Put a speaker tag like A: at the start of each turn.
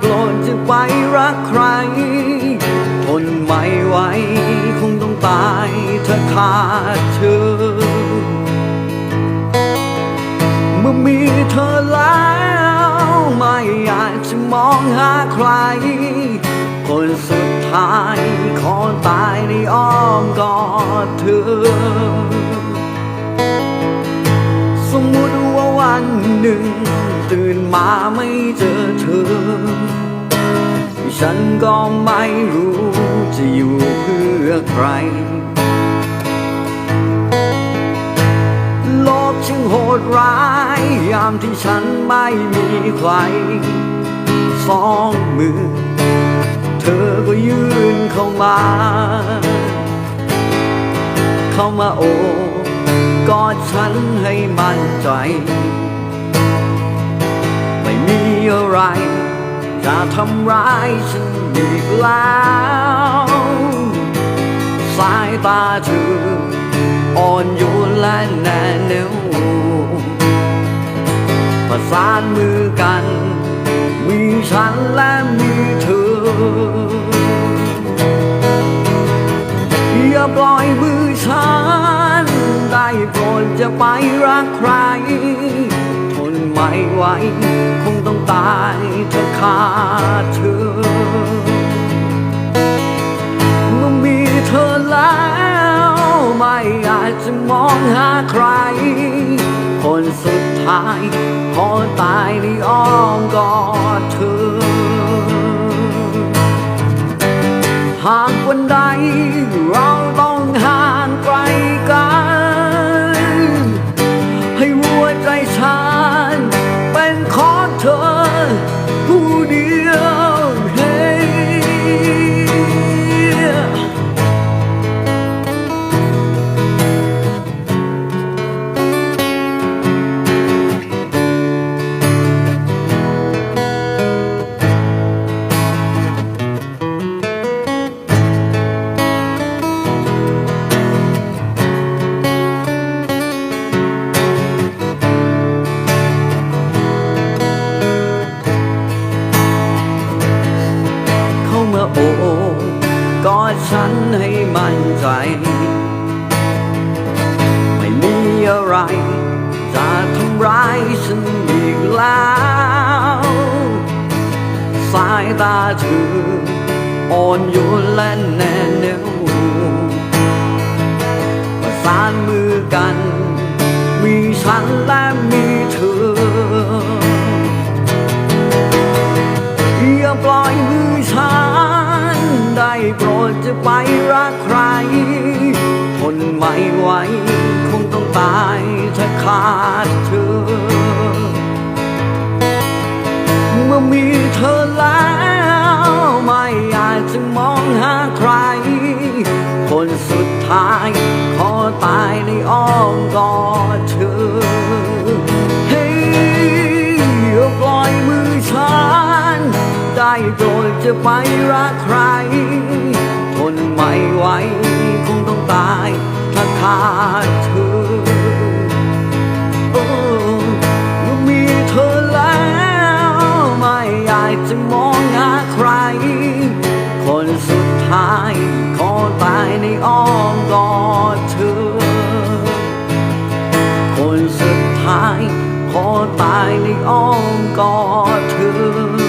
A: โปรดจะไปรักใคร ทนไม่ไหวคงต้องตายถ้าขาดเธอ เมื่อมีเธอแล้ว ไม่อยากจะมองหาใคร คนสุดท้ายขอตายในอ้อมกอดเธอ สมมุติว่าวันหนึ่ง ตื่นมาไม่เจอ อ ฉันก็ไม่รู้จะอยู่เพื่อใคร โลกช่างโหดร้าย ยามที่ฉันไม่มีใคร สองมือ เธอก็ยื่นเข้ามา เข้ามาโอบกอดฉันให้มั่นใจ ไรจะทำร้ายฉันอีกแล้ว สายตาเธออ่อนโยนและแน่แน่วประสานมือกัน มีฉันและมีเธอ อย่าปล่อยมือฉัน ได้โปรดจะไปรักใคร ไม่ไหวคงต้องตายถ้าขาดเธอ เมื่อมีเธอแล้ว ไม่อาจจะมองหาใคร คนสุดท้ายขอตายในอ้อมกอดเธอ หากวันใดเราต้องห่างไกลกัน ของเธอ ฉันให้มั่นใจ ไม่มีอะไร จะทำร้ายฉันอีกแล้ว สายตาเธออ่อนโยนและแน่แน่วประสานมือกัน มีฉันและ ไม่ไหวคงต้องตายถ้าขาดเธอ เมื่อมีเธอแล้ว ไม่อาจจะมองหาใคร คนสุดท้ายขอตายในอ้อมกอดเธอ เฮ้ยอย่าปล่อยมือฉัน ได้โปรดจะไปรักใคร ทนไม่ไหวคงต้องตาย ถ้าขาดเธอโอ้เมื่อมีเธอแล้วไม่อยากจะมองหาใคร คนสุดท้ายขอตายในอ้อมกอดเธอ คนสุดท้ายขอตายในอ้อมกอดเธอ